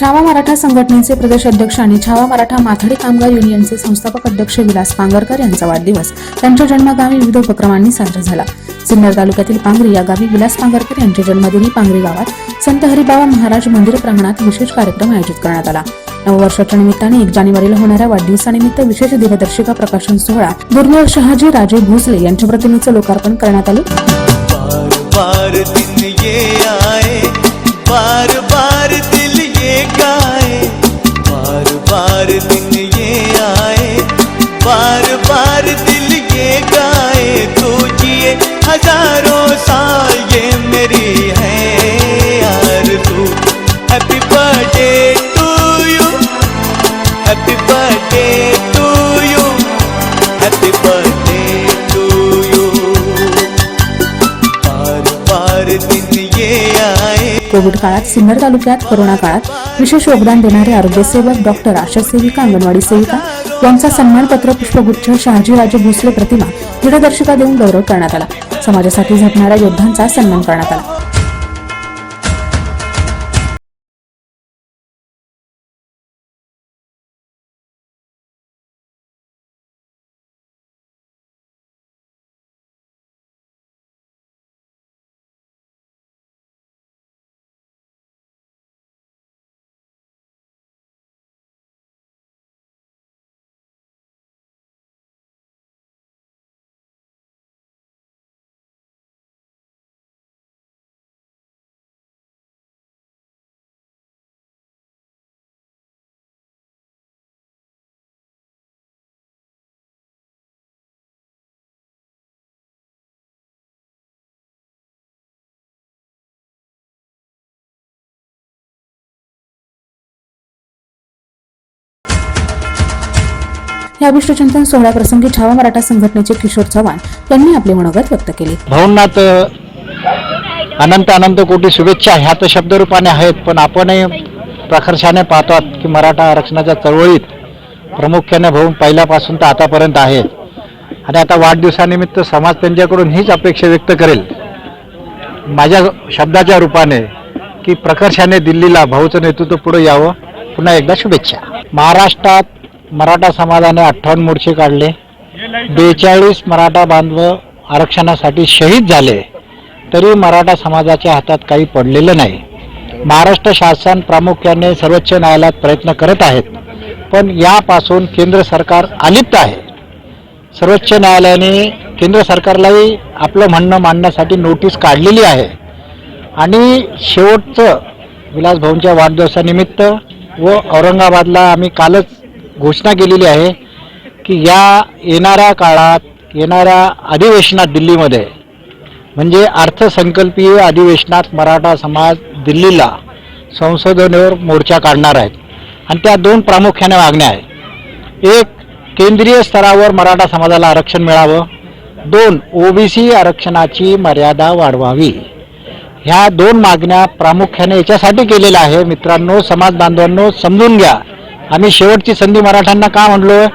छावा मराठा संघटनेचे प्रदेश अध्यक्ष आणि छावा मराठा माथाडी कामगार युनियनचे संस्थापक अध्यक्ष विलास पांगरकर यांचा वाढदिवस त्यांच्या जन्मगावी विविध उपक्रमांनी साजरा झाला. सिन्नर तालुक्यातील पांगरी या गावी विलास पांगरकर यांच्या जन्मदिनी पांगरी गावात संत हरिबाबा महाराज मंदिर प्रांगणात विशेष कार्यक्रम आयोजित करण्यात आला. नववर्षाच्या निमित्ताने एक जानेवारीला होणाऱ्या वाढदिवसानिमित्त विशेष दिनदर्शिका प्रकाशन सोहळा दुर्मिळ शहाजी राजे भोसले यांच्या प्रतिमेचं लोकार्पण करण्यात आलं. कोविड काळात सिन्नर तालुक्यात, कोरोना काळात विशेष योगदान देणारे आरोग्यसेवक डॉक्टर आशा सेविका, अंगणवाडी सेविका यांचा सन्मानपत्र पुष्पगुच्छ शहाजीराजे भोसले प्रतिमा दिनदर्शिका देऊन गौरव करण्यात आला. समाजासाठी झटणाऱ्या योद्धांचा सन्मान करण्यात आला. या अभिष्टचिंतन सोहळ्याप्रसंगी छावा मराठा संघटनेचे किशोर चव्हाण यांनी आपले मनोगत व्यक्त केले. भाऊंनाथ अनंत अनंत कोटी शुभेच्छा ह्या तर शब्दरूपाने आहेत पण आपणही प्रकर्षाने पाहतात की मराठा आरक्षणाच्या चळवळीत प्रामुख्याने भाऊ पहिल्यापासून तर आतापर्यंत आहे आणि आता वाढदिवसानिमित्त समाज त्यांच्याकडून हीच अपेक्षा व्यक्त करेल. माझ्या शब्दाच्या रूपाने की प्रकर्षाने दिल्लीला भाऊचं नेतृत्व पुढे यावं. पुन्हा एकदा शुभेच्छा. महाराष्ट्रात मराठा समाजाने अठ्ठावन्न मोर्चे काढले. बेचाळीस मराठा बांधव आरक्षणासाठी शहीद झाले. तरी मराठा समाजाच्या हातात काही पडलेलं नाही. महाराष्ट्र शासन प्रामुख्याने सर्वोच्च न्यायालयात प्रयत्न करत आहेत. पण यापासून केंद्र सरकार अलिप्त आहे. सर्वोच्च न्यायालयाने केंद्र सरकारलाही आपलं म्हणणं मांडण्यासाठी नोटीस काढलेली आहे. आणि शेवटचं विलास भाऊंच्या वाढदिवसानिमित्त व औरंगाबादला आम्ही कालच घोषणा केलेली आहे की या येणाऱ्या काळात येणाऱ्या अधिवेशनात दिल्लीमध्ये म्हणजे अर्थसंकल्पीय अधिवेशनात मराठा समाज दिल्लीला संसदेवर मोर्चा काढणार आहेत आणि त्या दोन प्रामुख्याने मागण्या आहेत. एक केंद्रीय स्तरावर मराठा समाजाला आरक्षण मिळावं. दोन ओबीसी आरक्षणाची मर्यादा वाढवावी. ह्या दोन मागण्या प्रामुख्याने याच्यासाठी केलेल्या आहे. मित्रांनो समाज बांधवांनो समजून घ्या. आम्ही शेवटची संधी मराठ्यांना का म्हणलो?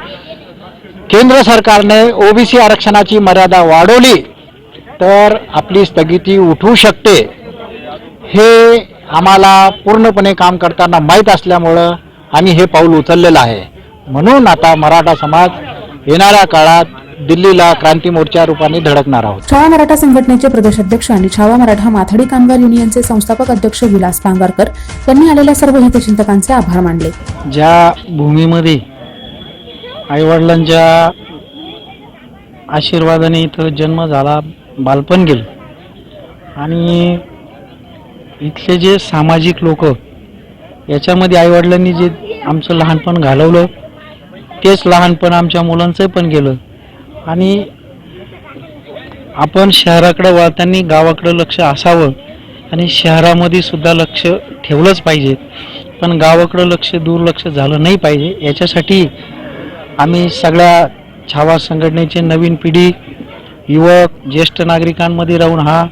केंद्र सरकारने ओबीसी आरक्षणाची मर्यादा वाढवली तर आपली स्थगिती उठू शकते. हे आम्हाला पूर्णपणे काम करताना माहीत असल्यामुळं आम्ही हे पाऊल उचललेलं आहे. म्हणून आता मराठा समाज येणाऱ्या काळात दिल्लीला क्रांती मोर्चा रूपाने धडकणार आहोत. छावा मराठा संघटनेचे प्रदेश अध्यक्ष आणि छावा मराठा माथाडी कामगार युनियनचे संस्थापक अध्यक्ष विलास पांगारकर यांनी आलेल्या सर्व हितचिंतकांचे आभार मानले. ज्या भूमीमध्ये आईवडिलांच्या आशीर्वादाने इथं जन्म झाला बालपण गेलं आणि इथले जे सामाजिक लोक याच्यामध्ये आईवडिलांनी जे आमचं लहानपण घालवलं तेच लहानपण आमच्या मुलांचं पण गेलं. आणि आपण शहराकडे वळताना गावाकडं लक्ष असावं आणि शहरामध्ये सुद्धा लक्ष ठेवलंच पाहिजे. पण गावाकडं लक्ष दुर्लक्ष झालं नाही पाहिजे. याच्यासाठी आम्ही सगळ्या छावा संघटनेचे नवीन पिढी युवक ज्येष्ठ नागरिकांमध्ये राहून हा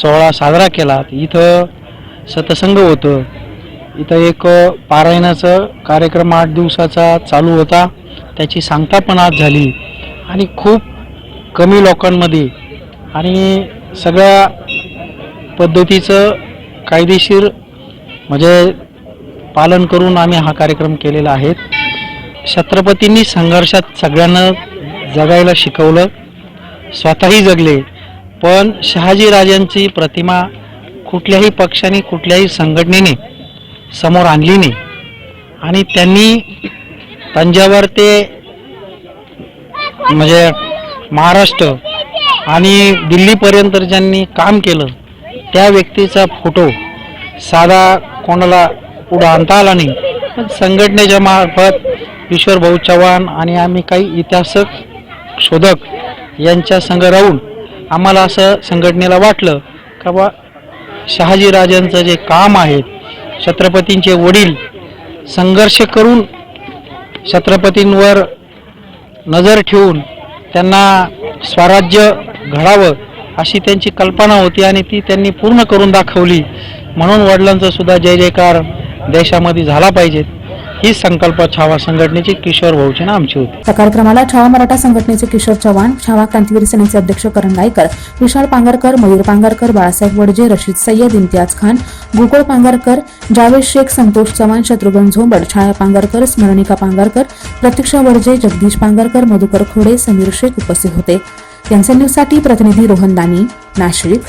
सोहळा साजरा केला. इथं सतसंग होतं. इथं एक पारायणाचं कार्यक्रम आठ दिवसाचा चालू होता. त्याची सांगता पण आज झाली. आणि खूप कमी लोकांमध्ये आणि सगळ्या पद्धतीचं कायदेशीर म्हणजे पालन करून आम्ही हा कार्यक्रम केलेला आहे. छत्रपतींनी संघर्षात सगळ्यांना जगायला शिकवलं. स्वतःही जगले. पण शहाजीराजांची प्रतिमा कुठल्याही पक्षाने कुठल्याही संघटनेने समोर आणली नाही. आणि त्यांनी तंजावर ते म्हणजे महाराष्ट्र आणि दिल्लीपर्यंत ज्यांनी काम केलं त्या व्यक्तीचा फोटो साधा कोणाला पुढं आणता आला नाही. पण संघटनेच्या मार्फत ईश्वर भाऊ चव्हाण आणि आम्ही काही इतिहासक शोधक यांच्या संघ राहून आम्हाला असं संघटनेला वाटलं का बा शहाजीराजांचं जे काम आहे छत्रपतींचे वडील संघर्ष करून छत्रपतींवर नजर ठेवून त्यांना स्वराज्य घडावं अशी त्यांची कल्पना होती आणि ती त्यांनी पूर्ण करून दाखवली. म्हणून वडिलांचा सुद्धा जय जयकार देशामध्ये झाला पाहिजेत ही संकल्प छावा संघटनेचे किशोर भाऊची आमची होती. या कार्यक्रमाला छावा मराठा संघटनेचे किशोर चव्हाण छावा क्रांतीवीर सेनेचे अध्यक्ष करण गायकर विशाल पांगरकर मयूर पांगरकर बाळासाहेब वडजे रशीद सय्यद इम्तियाज खान गोकुळ पांगरकर जावेद शेख संतोष चव्हाण शत्रुघ्न झोंबड छाया पांगरकर स्मरणिका पांगरकर प्रतीक्षा वडजे जगदीश पांगरकर मधुकर खोडे समीर शेख उपस्थित होते. त्यांचे न्यूजसाठी प्रतिनिधी रोहन दानी नाशिक.